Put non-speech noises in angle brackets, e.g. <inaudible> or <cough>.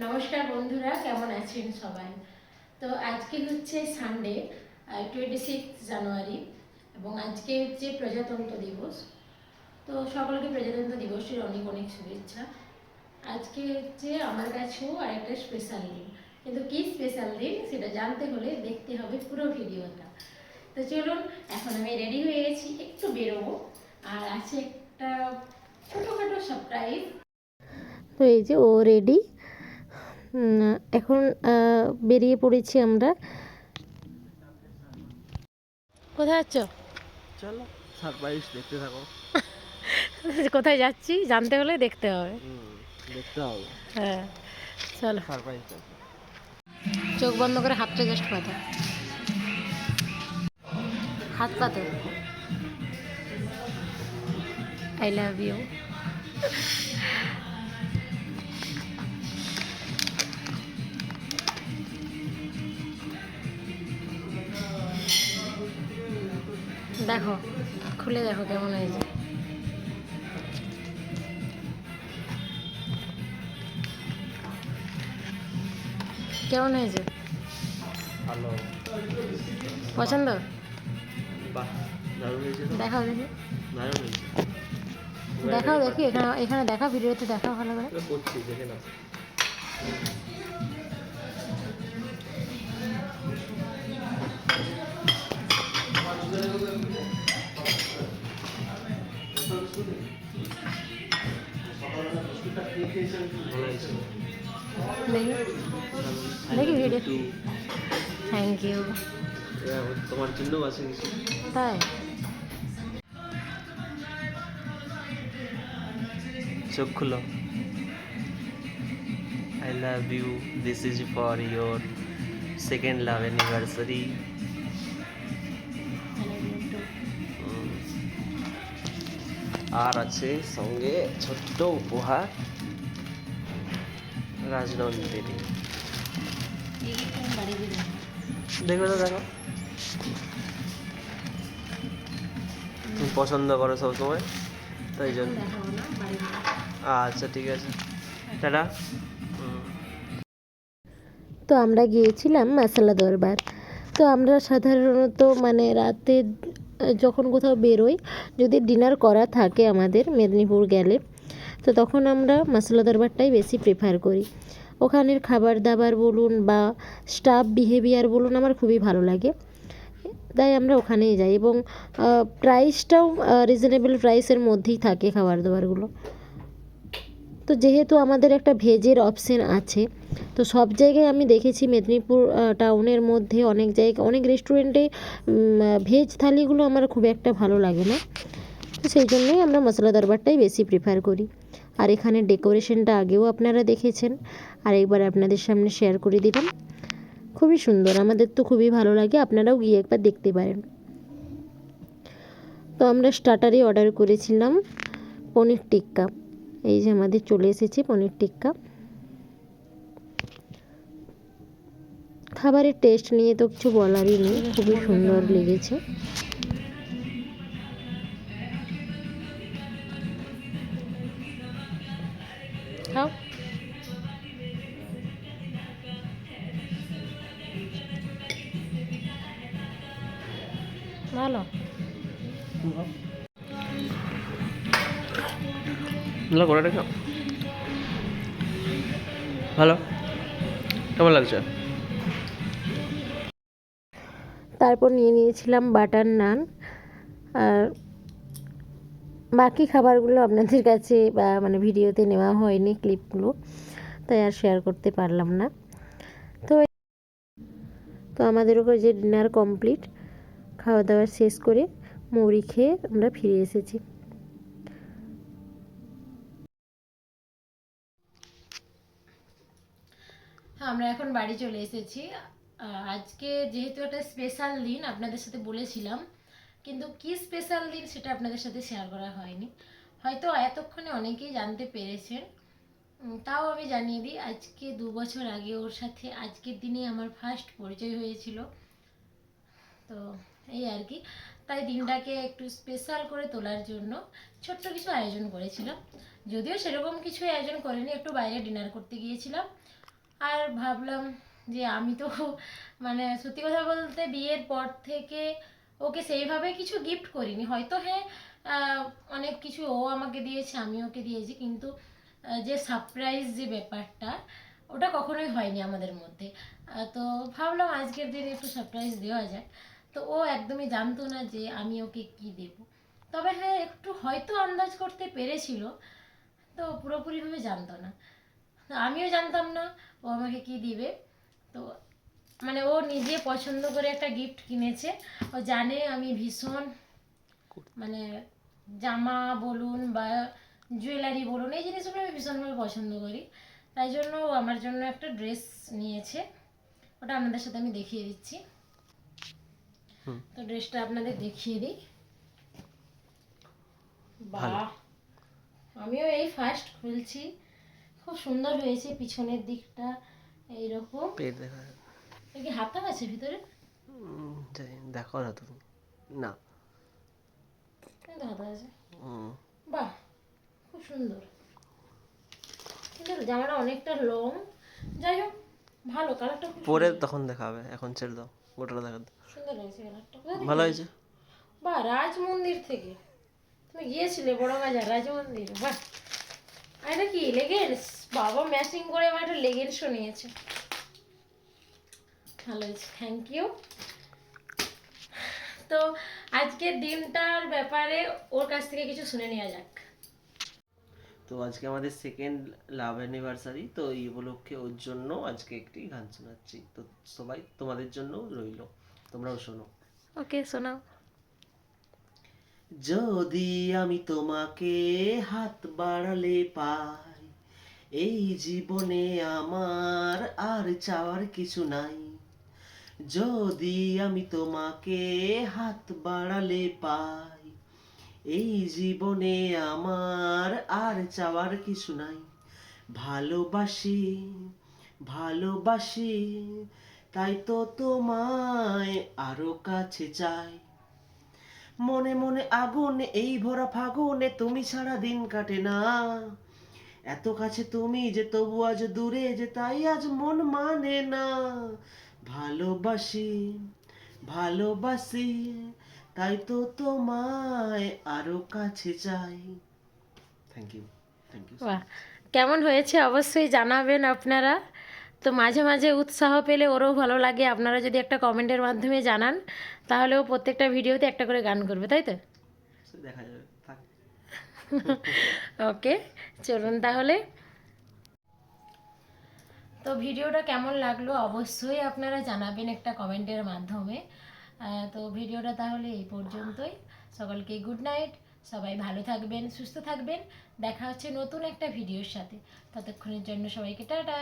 নমস্কার বন্ধুরা, কেমন আছেন সবাই? তো আজকে হচ্ছে সানডে টোয়েন্টি সিক্স জানুয়ারি এবং আজকে হচ্ছে প্রজাতন্ত্র দিবস। তো সকলকে প্রজাতন্ত্র দিবসের অনেক অনেক শুভেচ্ছা। আজকে হচ্ছে আমার কাছেও আরেকটা স্পেশাল দিন। কিন্তু কী স্পেশাল দিন সেটা জানতে হলে দেখতে হবে পুরো ভিডিওটা। তো চলুন, এখন আমি রেডি হয়ে গেছি, একটু বেরোবো। আর আছে একটা ছোটোখাটো সারপ্রাইজ তো এই যে ও রেডি এখন বেরিয়ে পড়েছি আমরা। কোথায় যাচ্ছ? চলো সারপ্রাইজ দেখতে থাকো। <laughs> কোথায় যাচ্ছি? জানতে হলে দেখতে হবে। দেখতে হবে। হ্যাঁ চলো। সারপ্রাইজ চোখ বন্ধ করে হাতটা জাস্ট পাতো। হাত পাতো। আই লাভ ইউ দেখো খুলে দেখো কেমন হয়েছে। কেমন হয়েছে? ভালো। পছন্দ? দেখাও দেখি। দেখাও দেখি এখানে এখানে দেখা ভিডিওতে দেখাও ভালো করে। দেখে ভিডিও থ্যাংক ইউ তোমার জন্য আছে কিছু। তাই। চোখ খুলো। I love you this is for your second love anniversary আর আছে সঙ্গে ছোট্ট উপহার। রাজনন্দিনী দেখো তো দেখো। তুমি পছন্দ করো সবসময় তাই জন্য। আচ্ছা ঠিক আছে। টাটা। তো আমরা গিয়েছিলাম মাসালা দরবার। তো আমরা সাধারণত মানে রাতে যখন কোথাও বেরোই যদি ডিনার করা থাকে আমাদের মেদিনীপুর গেলে তো তখন আমরা মশলা দরবারটাই বেশি প্রেফার করি। ওখানের খাবার দাবার বলুন বা স্টাফ বিহেভিয়ার বলুন আমার খুবই ভালো লাগে। তাই আমরা ওখানেই যাই এবং প্রাইসটাও রিজনেবল প্রাইসের মধ্যেই থাকে খাবার দাবারগুলো। তো যেহেতু আমাদের একটা ভেজের অপশন আছে, তো সব জায়গায় আমি দেখেছি মেদিনীপুর টাউনের মধ্যে অনেক জায়গা, অনেক রেস্টুরেন্টে ভেজ থালিগুলো আমার খুব একটা ভালো লাগে না। তো সেই জন্যই আমরা মশলা দরবারটাই বেশি প্রিফার করি। আর এখানে ডেকোরেশনটা আগেও আপনারা দেখেছেন। আর একবার আপনাদের সামনে শেয়ার করে দিলাম। খুবই সুন্দর, আমাদের তো খুবই ভালো লাগে, আপনারাও গিয়ে একবার দেখতে পারেন। তো আমরা স্টার্টারে অর্ডার করেছিলাম পনির টিক্কা। এই যে আমাদের চলে এসেছে পনির টিক্কা। খাবারের টেস্ট নিয়ে তো কিছু বলারই নেই, খুবই সুন্দর লেগেছে। খাও ভালো না করে রেখো ভালো কেমন লাগছে? তারপর নিয়ে নিয়েছিলাম বাটার নান আর বাকি খাবারগুলো আপনাদের কাছে বা মানে ভিডিওতে নেওয়া হয়নি ক্লিপগুলো, তাই আর শেয়ার করতে পারলাম না। তো তো আমাদের ওপর যে ডিনার কমপ্লিট খাওয়া দাওয়া শেষ করে মুড়ি খেয়ে আমরা ফিরে এসেছি। হ্যাঁ আমরা এখন বাড়ি চলে এসেছি। আজকে যেহেতু একটা স্পেশাল দিন, আপনাদের সাথে বলেছিলাম কিন্তু কি স্পেশাল দিন সেটা আপনাদের সাথে শেয়ার করা হয়নি। হয়তো এতক্ষণে অনেকেই জানতে পেরেছেন। তাও আমি জানিয়ে দিই, আজকে দু বছর আগে ওর সাথে আজকের দিনে আমার ফার্স্ট পরিচয় হয়েছিল। তো এই আর কি। তাই দিনটাকে একটু স্পেশাল করে তোলার জন্য ছোট্ট কিছু আয়োজন করেছিলাম। যদিও সেরকম কিছু আয়োজন করিনি, একটু বাইরে ডিনার করতে গিয়েছিলাম। আর ভাবলাম যে আমি তো মানে সত্যি কথা বলতে বিয়ের পর থেকে ওকে সেইভাবে কিছু গিফট করিনি। হয়তো হ্যাঁ অনেক কিছু ও আমাকে দিয়েছে, আমি ওকে দিয়েছি, কিন্তু যে সারপ্রাইজ যে ব্যাপারটা, ওটা কখনোই হয়নি আমাদের মধ্যে। তো ভাবলাম আজকের দিনে একটু সারপ্রাইজ দেওয়া যায় তো ও একদমই জানতো না যে আমি ওকে কি দেব। তবে হ্যাঁ একটু হয়তো আন্দাজ করতে পেরেছিল, তো পুরোপুরিভাবে জানতো না। আমিও জানতাম না ও আমাকে কি দিবে। তো মানে ও নিজে পছন্দ করে একটা গিফট কিনেছে। ও জানে আমি ভীষণ মানে জামা বলুন বা জুয়েলারি বলুন এই জিনিসগুলো আমি ভীষণভাবে পছন্দ করি। তাই জন্য ও আমার জন্য একটা ড্রেস নিয়েছে। ওটা আপনাদের সাথে আমি দেখিয়ে দিচ্ছি। তো ড্রেসটা আপনাদের দেখিয়ে দিই। বাহ! আমিও এই ফার্স্ট খুলছি। খুব সুন্দর হয়েছে পিছনের দিকটা এইরকম। কি হাতা আছে ভিতরে? জানি দেখো না তুমি। না। হাতা আছে। বাহ খুব সুন্দর। কিন্তু জামাটা অনেকটা লং যাই হোক ভালো কালারটা পরে তখন দেখাবে এখন ছেড়ে দাও গোটাটা দেখা সুন্দর লাগছে কালারটা। ভালো হয়েছে? বাহ রাজ মন্দির থেকে। তুমি গিয়েছিলে বড় বাজার রাজ মন্দির বাহ। আর এটা কি লেগেন্স বাবা ম্যাচিং করে আমার একটা লেগেন্সও নিয়েছে। থ্যাংক ইউ তো আজকের দিনটার ব্যাপারে ওর কাছ থেকে কিছু শুনে নেওয়া যাক। তো আজকে আমাদের সেকেন্ড লাভ অ্যানিভার্সারি তো এই উপলক্ষে ওর জন্য আজকে একটি গান শোনাচ্ছি। তো সবাই তোমাদের জন্য রইল তোমরাও শোনো। ওকে শোনাও। যদি আমি তোমাকে হাত বাড়ালে পাই এই জীবনে আমার আর চাওয়ার কিছু নাই। যদি আমি তোমাকে হাত বাড়ালে পাই, এই জীবনে আমার আর চাওয়ার কিছু নাই। ভালোবাসি ভালোবাসি, তাই তো তোমায় আরও কাছে চাই। মনে মনে আগুন, এই ভরা ফাগুনে তুমি ছাড়া দিন কাটে না। এত কাছে তুমি যে তবু আজ দূরে যে তাই আজ মন মানে না। ভালোবাসি ভালোবাসি তাই তো তোমায় আরও কাছে চাই। থ্যাংক ইউ থ্যাংক ইউ বাহ কেমন হয়েছে অবশ্যই জানাবেন আপনারা। তো মাঝে মাঝে উৎসাহ পেলে ওরও ভালো লাগে আপনারা যদি একটা কমেন্টের মাধ্যমে জানান তাহলে ও প্রত্যেকটা ভিডিওতে একটা করে গান করবে তাই তো? দেখা যাবে <laughs> ওকে চলুন তাহলে। তো ভিডিওটা কেমন লাগল অবশ্যই আপনারা জানাবেন একটা কমেন্টের মাধ্যমে। তো ভিডিওটা তাহলে এই পর্যন্তই। সকলকে গুড নাইট সবাই ভালো থাকবেন, সুস্থ থাকবেন। দেখা হচ্ছে নতুন একটা ভিডিওর সাথে। ততক্ষণের জন্য সবাইকে টাটা।